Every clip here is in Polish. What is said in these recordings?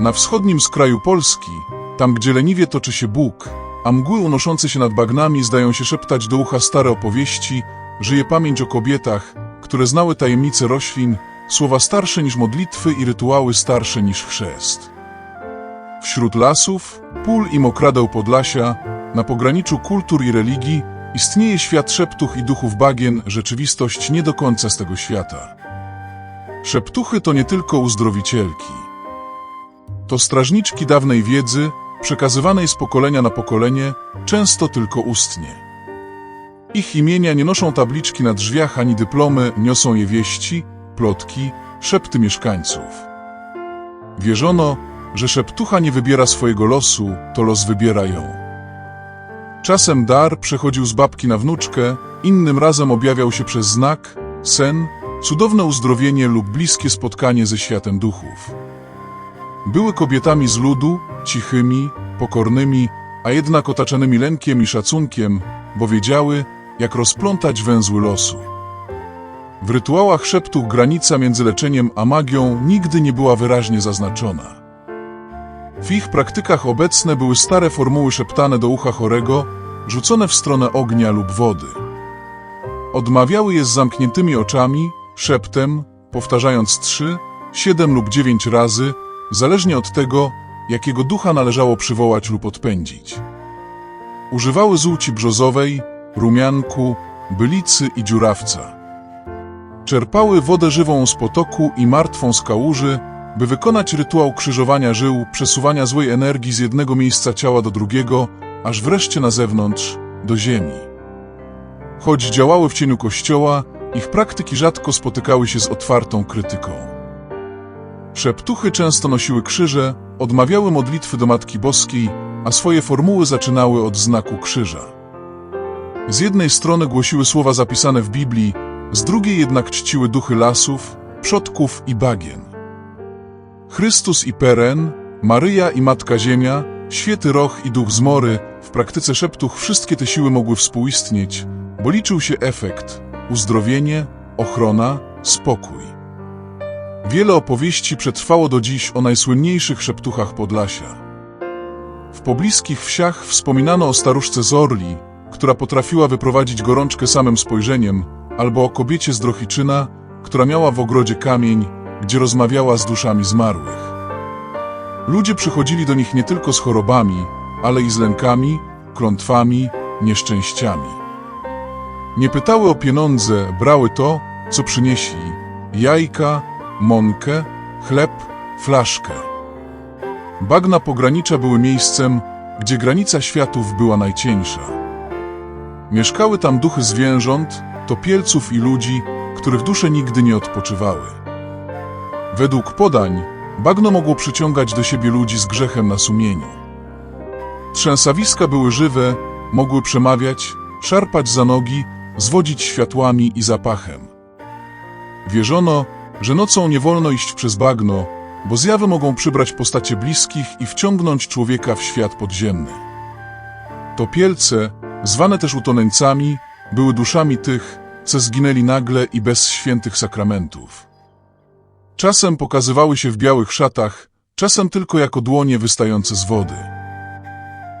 Na wschodnim skraju Polski, tam gdzie leniwie toczy się Bóg, a mgły unoszące się nad bagnami zdają się szeptać do ucha stare opowieści, żyje pamięć o kobietach, które znały tajemnice roślin, słowa starsze niż modlitwy i rytuały starsze niż chrzest. Wśród lasów, pól i mokradeł Podlasia, na pograniczu kultur i religii, istnieje świat szeptuch i duchów bagien, rzeczywistość nie do końca z tego świata. Szeptuchy to nie tylko uzdrowicielki. To strażniczki dawnej wiedzy, przekazywanej z pokolenia na pokolenie, często tylko ustnie. Ich imienia nie noszą tabliczki na drzwiach ani dyplomy, niosą je wieści, plotki, szepty mieszkańców. Wierzono, że szeptucha nie wybiera swojego losu, to los wybiera ją. Czasem dar przechodził z babki na wnuczkę, innym razem objawiał się przez znak, sen, cudowne uzdrowienie lub bliskie spotkanie ze światem duchów. Były kobietami z ludu, cichymi, pokornymi, a jednak otaczanymi lękiem i szacunkiem, bo wiedziały, jak rozplątać węzły losu. W rytuałach szeptuch granica między leczeniem a magią nigdy nie była wyraźnie zaznaczona. W ich praktykach obecne były stare formuły szeptane do ucha chorego, rzucone w stronę ognia lub wody. Odmawiały je z zamkniętymi oczami, szeptem, powtarzając trzy, siedem lub dziewięć razy, zależnie od tego, jakiego ducha należało przywołać lub odpędzić. Używały złci brzozowej, rumianku, bylicy i dziurawca. Czerpały wodę żywą z potoku i martwą z kałuży, by wykonać rytuał krzyżowania żył, przesuwania złej energii z jednego miejsca ciała do drugiego, aż wreszcie na zewnątrz, do ziemi. Choć działały w cieniu kościoła, ich praktyki rzadko spotykały się z otwartą krytyką. Szeptuchy często nosiły krzyże, odmawiały modlitwy do Matki Boskiej, a swoje formuły zaczynały od znaku krzyża. Z jednej strony głosiły słowa zapisane w Biblii, z drugiej jednak czciły duchy lasów, przodków i bagien. Chrystus i Peren, Maryja i Matka Ziemia, Święty Roch i Duch Zmory, w praktyce szeptuch wszystkie te siły mogły współistnieć, bo liczył się efekt, uzdrowienie, ochrona, spokój. Wiele opowieści przetrwało do dziś o najsłynniejszych szeptuchach Podlasia. W pobliskich wsiach wspominano o staruszce Zorli, która potrafiła wyprowadzić gorączkę samym spojrzeniem, albo o kobiecie z Drohiczyna, która miała w ogrodzie kamień, gdzie rozmawiała z duszami zmarłych. Ludzie przychodzili do nich nie tylko z chorobami, ale i z lękami, klątwami, nieszczęściami. Nie pytały o pieniądze, brały to, co przynieśli jajka, mąkę, chleb, flaszkę. Bagna pogranicza były miejscem, gdzie granica światów była najcieńsza. Mieszkały tam duchy zwierząt, topielców i ludzi, których dusze nigdy nie odpoczywały. Według podań, bagno mogło przyciągać do siebie ludzi z grzechem na sumieniu. Trzęsawiska były żywe, mogły przemawiać, szarpać za nogi, zwodzić światłami i zapachem. Wierzono, że nocą nie wolno iść przez bagno, bo zjawy mogą przybrać postacie bliskich i wciągnąć człowieka w świat podziemny. Topielce, zwane też utoneńcami, były duszami tych, co zginęli nagle i bez świętych sakramentów. Czasem pokazywały się w białych szatach, czasem tylko jako dłonie wystające z wody.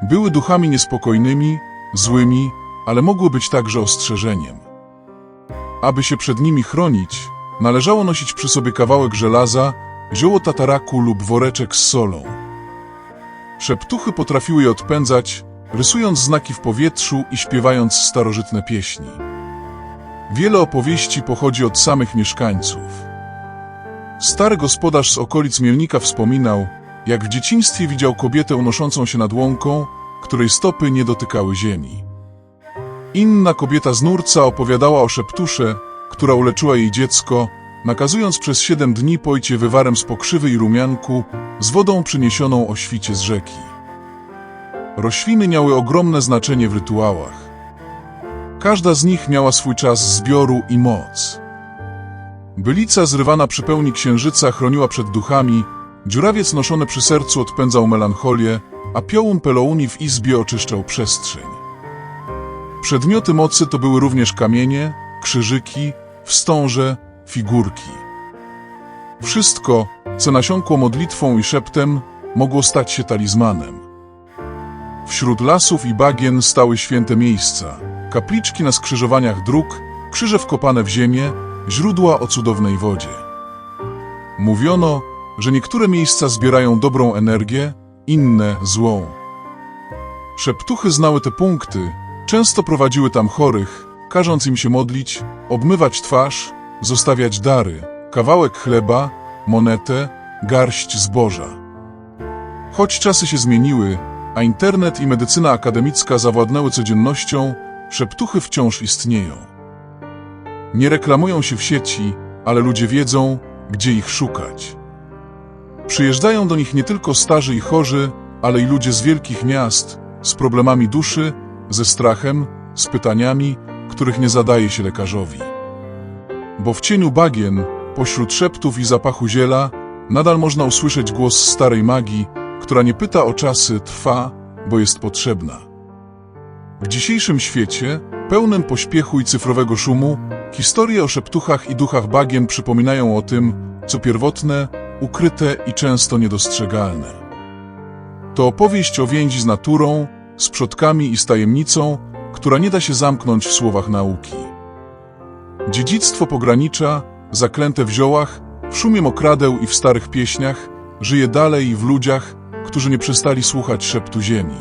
Były duchami niespokojnymi, złymi, ale mogły być także ostrzeżeniem. Aby się przed nimi chronić, należało nosić przy sobie kawałek żelaza, zioło tataraku lub woreczek z solą. Szeptuchy potrafiły je odpędzać, rysując znaki w powietrzu i śpiewając starożytne pieśni. Wiele opowieści pochodzi od samych mieszkańców. Stary gospodarz z okolic Mielnika wspominał, jak w dzieciństwie widział kobietę unoszącą się nad łąką, której stopy nie dotykały ziemi. Inna kobieta z Nurca opowiadała o szeptusze, która uleczyła jej dziecko, nakazując przez siedem dni pojcie wywarem z pokrzywy i rumianku z wodą przyniesioną o świcie z rzeki. Rośliny miały ogromne znaczenie w rytuałach. Każda z nich miała swój czas zbioru i moc. Bylica zrywana przy pełni księżyca chroniła przed duchami, dziurawiec noszony przy sercu odpędzał melancholię, a piołun pelouni w izbie oczyszczał przestrzeń. Przedmioty mocy to były również kamienie, krzyżyki, wstąże, figurki. Wszystko, co nasiąkło modlitwą i szeptem, mogło stać się talizmanem. Wśród lasów i bagien stały święte miejsca, kapliczki na skrzyżowaniach dróg, krzyże wkopane w ziemię, źródła o cudownej wodzie. Mówiono, że niektóre miejsca zbierają dobrą energię, inne złą. Szeptuchy znały te punkty, często prowadziły tam chorych, każąc im się modlić, obmywać twarz, zostawiać dary, kawałek chleba, monetę, garść zboża. Choć czasy się zmieniły, a internet i medycyna akademicka zawładnęły codziennością, szeptuchy wciąż istnieją. Nie reklamują się w sieci, ale ludzie wiedzą, gdzie ich szukać. Przyjeżdżają do nich nie tylko starzy i chorzy, ale i ludzie z wielkich miast, z problemami duszy, ze strachem, z pytaniami, których nie zadaje się lekarzowi. Bo w cieniu bagien, pośród szeptów i zapachu ziela, nadal można usłyszeć głos starej magii, która nie pyta o czasy, trwa, bo jest potrzebna. W dzisiejszym świecie, pełnym pośpiechu i cyfrowego szumu, historie o szeptuchach i duchach bagien przypominają o tym, co pierwotne, ukryte i często niedostrzegalne. To opowieść o więzi z naturą, z przodkami i z tajemnicą, która nie da się zamknąć w słowach nauki. Dziedzictwo pogranicza, zaklęte w ziołach, w szumie mokradeł i w starych pieśniach, żyje dalej w ludziach, którzy nie przestali słuchać szeptu ziemi.